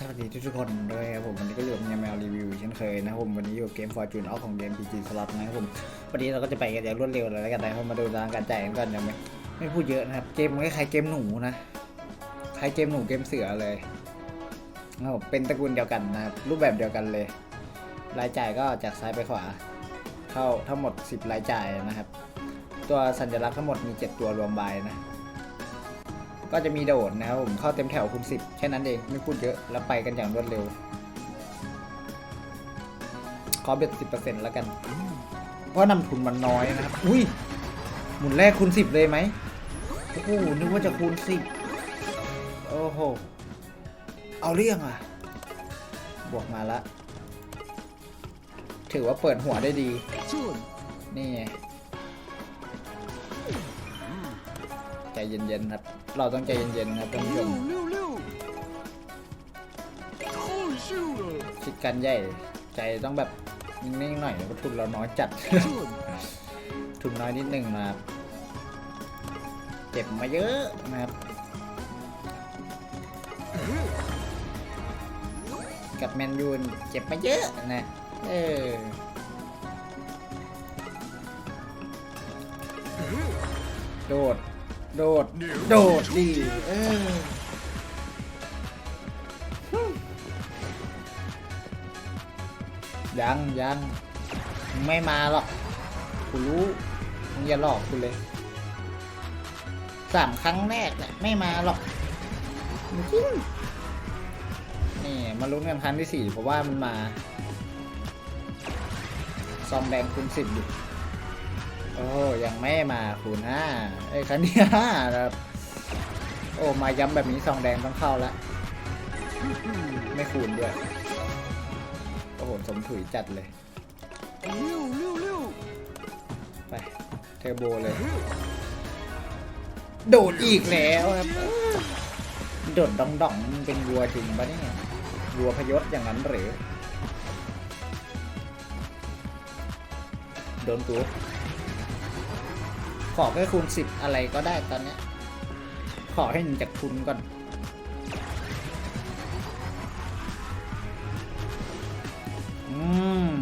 สวัสดีทุกๆคนด้วยครับผมวันนี้ก็อยู่กับยาแมวรีวิวเช่นเคยนะครับผมวันนี้อยู่เกม Fortune ออฟของเกม PG Slot นะครับผมวันนี้เราก็จะไปกันอย่างรวดเร็วเลยแล้วกันนะครับมาดูตารางการจ่ายกันก่อนยังไม่ไม่พูดเยอะนะครับเกมมันคล้ายเกมหนูนะคล้ายเกมหนูเกมเสือเลยนะครับเป็นตระกูลเดียวกันนะครับรูปแบบเดียวกันเลย รายจ่ายก็จากซ้ายไปขวา เท่าทั้งหมด 10 รายจ่ายนะครับ ตัวสัญลักษณ์ทั้งหมดมี 7 ตัวรวมใบนะ ก็จะมีโดดนะครับผมเข้าเต็มแถวคูณ10แค่นั้นเองไม่พูดเยอะแล้วไปกันอย่างรวดเร็ว ขอเบ็ดสิบเปอร์เซ็นต์แล้วกัน เพราะนำทุนมันน้อยนะครับ อุ้ย หมุนแรกคูณ10เลยไหมโอ้โหนึกว่าจะคูณ10โอ้โห เอาเรื่องอะ บวกมาละ ถือว่าเปิดหัวได้ดี นี่ไง เย็นๆครับ เราต้องใจเย็นๆครับท่านผู้ชมคิดกันใหญ่ใจต้องแบบนิ่งๆหน่อยเพราะทุนเราน้อยจัด ทุนน้อยนิดนึงนะครับเจ็บมาเยอะนะครับกับแมนยูนเจ็บมาเยอะนะเออโดด โดด โดดดีเออยังยังไม่มาหรอกกูรู้มึงอย่าหลอกกูเลยสามครั้งแรกแหละไม่มาหรอกจริงนี่มาลุ้นกันครั้งที่สี่เพราะว่ามันมา ซองแดงคูณสิบอยู่ โอ้ยังไม่มาคูณห้าไอ้คันนี้ฮะครับ โอ้มาย้ำแบบนี้ซองแดงต้องเข้าละไม่คูณด้วย โอ้โห สมถุยจัดเลยไปเทอร์โบเลย โดดอีกแล้วครับ โดดดองดองเป็นวัวจริงปะเนี่ยวัวพยศอย่างนั้นหรือโดนตัว ขอแค่คูณสิบอะไรก็ได้ตอนเนี้ย ขอให้หนึ่งจากทุนก่อนอืม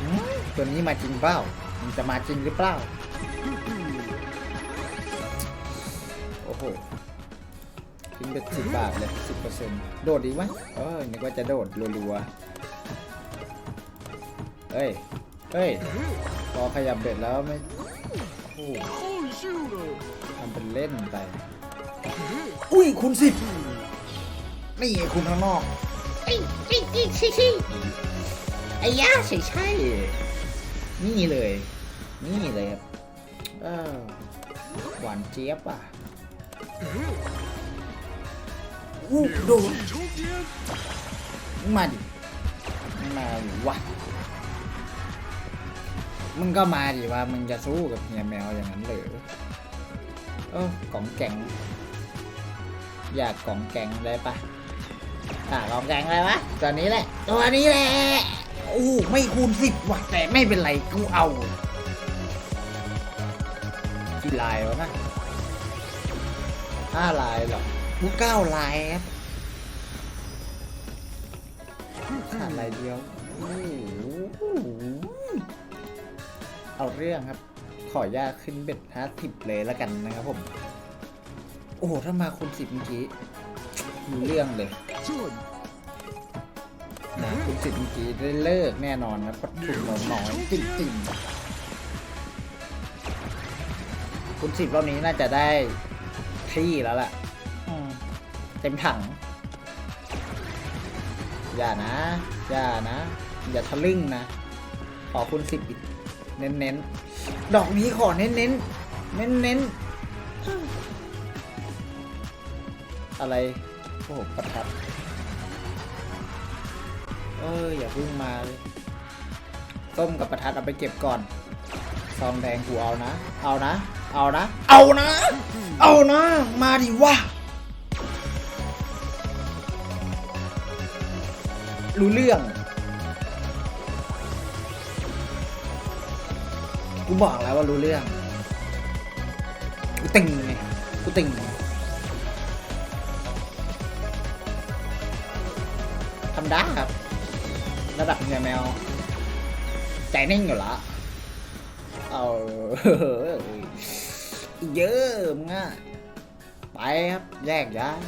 อืมตัวนี้มาจริงเปล่า มันจะมาจริงหรือเปล่า โอ้โหทิ้งไปสิบบาทเลยสิบเปอร์เซ็นต์โดดดีวะเออนึกว่าจะโดดรัวๆเฮ้ย เฮ้ยพอขยับเบ็ดแล้วไม่โอ้ทำเป็นเล่นไป อุ้ยคุณสิบนี่คุณข้างนอกไอ้ไอ้ยาใช่ใช่ นี่เลย นี่เลยครับหวานเจี๊ยบอะอู้ดูมาดิ มาวะ มึงก็มาดิว่ามึงจะสู้กับเฮียแมวอย่างนั้นหรือเออกล่องแกงอยากกล่องแกงได้ปะอ่ากล่องแกงอะไรวะตัวนี้แหละตัวนี้แหละโอ้ไม่คูณสิบว่ะแต่ไม่เป็นไรกูเอากี่ลายวะนะห้าลายหรอกูเก้าลายครับขาลายเดียวโอ้ เอาเรื่องครับ ขอยากขึ้นเบ็ดห้าสิบเลยแล้วกันนะครับผม โอ้โห ถ้ามาคูณสิบเมื่อกี้มีเรื่องเลยนะคูณสิบเมื่อกี้ได้เลิกแน่นอนนะปัดทุนเราน้อยจริงๆคูณสิบรอบนี้น่าจะได้ที่แล้วล่ะเต็มถัง อย่านะ อย่านะ อย่าทะลึ่งนะ ขอคุณสิบอีก เน้นๆดอกนี้ขอเน้นๆเน้นๆอะไร โอ้โหประทัดเอ้ยอย่าเพึ่งมาเลยส้มกับประทัดเอาไปเก็บก่อน ซองแดงกูเอานะ เอานะ เอานะ เอานะ เอานะ มาดิวะ รู้เรื่อง กูบอกแล้วว่ารู้เรื่องกูติ่งไงกูติงทำได้ครับ ระดับเงือแมว ใจนิ่งอยู่ละเอาเยอะมาะไปครับ แยกย้าย